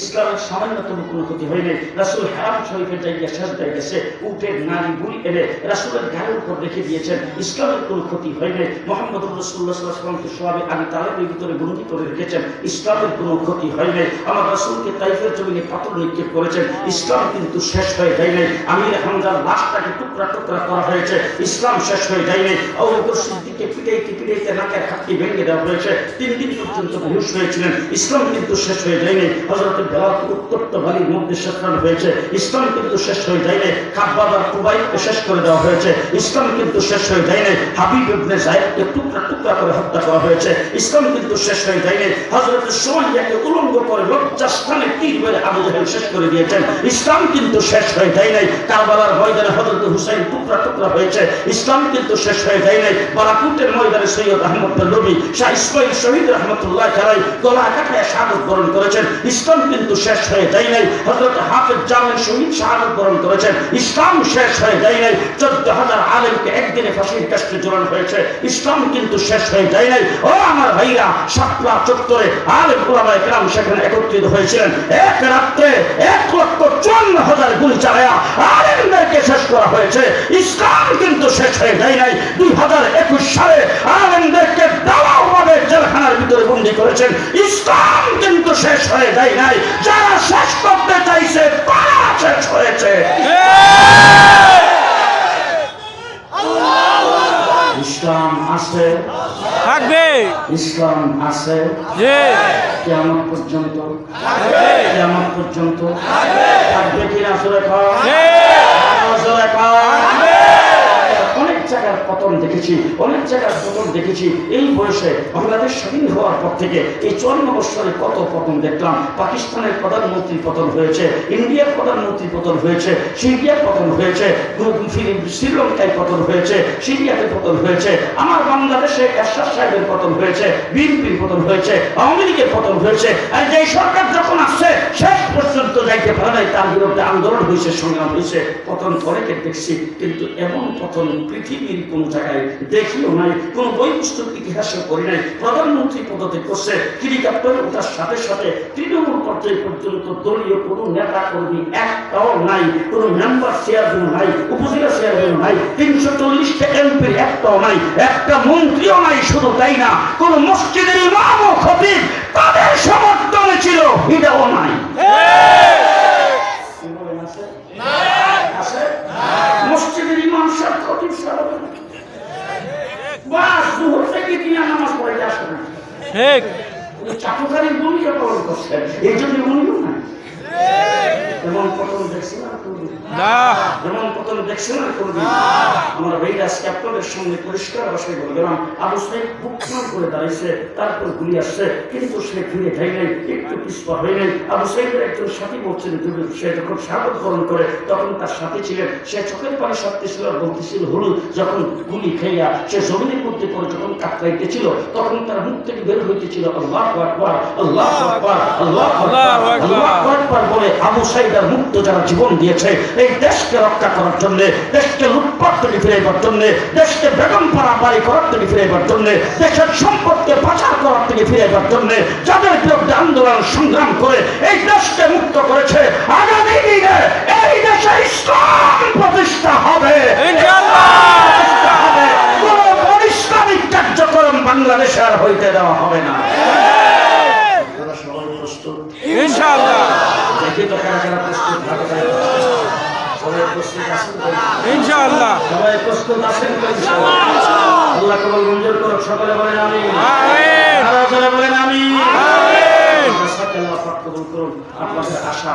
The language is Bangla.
ইসলামের সামান্যতম কোনো ক্ষতি হয়নি রাসুল হারাম শরীফের জায়গায় সাজদায় গেছে। উটের নারী বুড়ি এনে রাসুলের গায়ের উপর রেখে দিয়েছেন। ইসলামের কোনো ক্ষতি হয়নি মোহাম্মদ রসুল্লাহ সাল্লামকে সোয়াবে আবি তালেবের ভিতরে বন্দি করে রেখেছেন। ইসলামের কোনো ক্ষতি হয়নি আমার রাসুলকে তাইফের জমিনে পাথর নিক্ষেপ করেছেন। ইসলাম কিন্তু শেষ হয়ে যায়নি আমির হামজার লাশটাকে টুকরা টুকরা করা হয়েছে। ইসলাম শেষ হয়ে যায়নি অবকর সিদ্দিককে পিটাইতে ভেঙে দেওয়া হয়েছে। তিন দিন পর্যন্ত হয়েছিলেন। ইসলাম কিন্তু শেষ হয়ে যায়নি। হজরত বেলাল উত্তপ্ত বালির মধ্যে হয়েছে। ইসলাম কিন্তু শেষ হয়ে যায়নি। কুবাইকে শেষ করে দেওয়া হয়েছে। ইসলাম কিন্তু শেষ হয়ে যায়নি। হাবিব ইবনে টুকরা টুকরা করে হত্যা করা হয়েছে। ইসলাম কিন্তু শেষ হয়ে যায়নি। উলঙ্গ করে তীর মেরে আবু জাহেল শেষ করে দিয়েছেন। ইসলাম কিন্তু শেষ হয়ে যায় নাই কারবালার ময়দানে হজরত হুসাইন টুকরা টুকরা হয়েছে। ইসলাম কিন্তু শেষ হয়ে যায় নাই বারাকুটের ময়দানে সৈয়দ আহমদ নবী, শাহ ইসমাইল শহীদ রহমতুল্লাহ খেলায় গলা কাটায় শাহাদত বরণ করেছেন। ইসলাম কিন্তু শেষ হয়ে যায় নাই। হজরত হাফেজ জামিল শহীদ শাহাদত বরণ করেছেন। ইসলাম শেষ হয়ে যায় নাই। চোদ্দ হাজার আলেমকে একদিনে ফাঁসির কাছে জোরানো হয়েছে। ইসলাম কিন্তু শেষ হয়ে যায় নাই। ও আমার ভাইরা সাতলা চত্বরে আলেম ওলামা একরাম সেখানে একত্রিত হয়েছিলেন। এক রাত্রে এক লক্ষ চুয়ান্ন হাজার গুলি চালায়া আলেমদেরকে শেষ করা হয়েছে। ইসলাম কিন্তু শেষ হয়ে যায় নাই। দুই হাজার একুশ সালে আলেমদেরকে দাওয়াভাবে জেলখানার ভিতরে বন্দি করেছেন। ইসলাম কিন্তু শেষ হয়ে যায় নাই। যারা শেষ করতে চাইছে তারা শেষ হয়েছে। ইসলাম আছে। থাকবে। ইসলাম আছে। জি। কেমন পর্যন্ত। থাকবে। কেমন পর্যন্ত। থাকবে। থাকবে কি না জোরে থাকবে। জায়গার পতন দেখেছি, অনেক জায়গার পতন দেখেছি। এই বয়সে বাংলাদেশ স্বাধীন হওয়ার পর থেকে এই চুয়ান্ন বছরে কত পতন দেখলাম। পাকিস্তানের প্রধানমন্ত্রী পতন হয়েছে, ইন্ডিয়ার প্রধানমন্ত্রী পতন হয়েছে, সিরিয়ার পতন হয়েছে শ্রীলঙ্কায় পতন হয়েছে, সিরিয়াতে পতন হয়েছে, আমার বাংলাদেশে এরশাদ সাহেবের পতন হয়েছে, বিএনপির পতন হয়েছে, আওয়ামী লীগের পতন হয়েছে। আর যে সরকার যখন আসছে, শেষ পর্যন্ত যাইতে পারে তার বিরুদ্ধে আন্দোলন হয়েছে সংগ্রাম হয়েছে পতন দেখছি, কিন্তু এমন পতন পৃথিবীর কোন জায়গায় দেখিও নাই, কোন বই পুস্তক করি নাই প্রধানমন্ত্রী করছে হেলিকপ্টার ওঠার সাথে সাথে তৃণমূল পর্যন্ত দলীয় কোনো নেতা কর্মী একটাও নাই, কোনো মেম্বার চেয়ারম্যান নাই, উপজেলা চেয়ারম্যান নাই, তিনশো চল্লিশটা এমপির একটাও নাই, একটা মন্ত্রীও নাই, শুধু তাই না, কোন মসজিদের ইমাম ও খতিব তাদের সমর্থনে ছিল নাই? মসজিদের ইমাম সাহেব খতিব সাহেব বাস দুপুর থেকে দিয়ে নামাজ পড়ে আসে ঠিক। চাটুকারীর ভূমিকা পালন করছেন এই জন্য মনে যেমন প্রথম দেখছিলাম না যেমন প্রথম দেখছিলাম কোনদিন? আমার ভাইরা আজকে সামনে পরিষ্কার ভাষায় বলে আবু সাহেব বুক করে দাঁড়িয়েছে তারপর গুলি আসছে কিন্তু সে ফিরে যায় নাই একটু পিছপা হয়ে নাই। আবু সাহেবের একজন সাথী বলছেন তুমি সে যখন স্বাগত গ্রহণ করে তখন তার সাথে ছিলেন। সে চোখের পানি আর বলতেছিল হলুদ। যখন গুলি খাইয়া সে জমিনের মধ্যে পড়ে যখন কাতরাইতেছিল তখন তার মুখ থেকে বের হইতেছিল আল্লাহ আকবার আল্লাহ আকবার আল্লাহ আকবার। আল্লাহু আকবার। আকবার বলে আবু সাইদার মুক্ত যারা জীবন দিয়েছে এই দেশকে রক্ষা করার জন্য দেশকে লুটপাট থেকে ফিরাইবার জন্য দেশকে বেগম পাড়া বাড়ি করার থেকে ফিরাইবার জন্য দেশের সম্পদকে পাচার করার থেকে ফিরাইবার জন্য যাদের বিরুদ্ধে আন্দোলন সংগ্রাম করে এই দেশকে মুক্ত করেছে আগামী দিনে এই দেশে ইসলাম প্রতিষ্ঠা হবে। ইনশাআল্লাহ। প্রতিষ্ঠা হবে। কোনো অনিসলামিক কার্যক্রম বাংলাদেশে আর হইতে দেওয়া হবে না। তারা সবাই প্রস্তুত? ইনশাআল্লাহ দেখি তো কারা কারা প্রস্তুত থাকে তাই। সবাই প্রস্তুত আছেন তো? ইনশাআল্লাহ সবাই প্রস্তুত আছেন আল্লাহ কবল মঞ্জুর করুক সকলে বলেন আমি আমিন। বলেন আমি আমিন। সাথে আল্লাহ পাক কবুল করুন আপনাদের আশা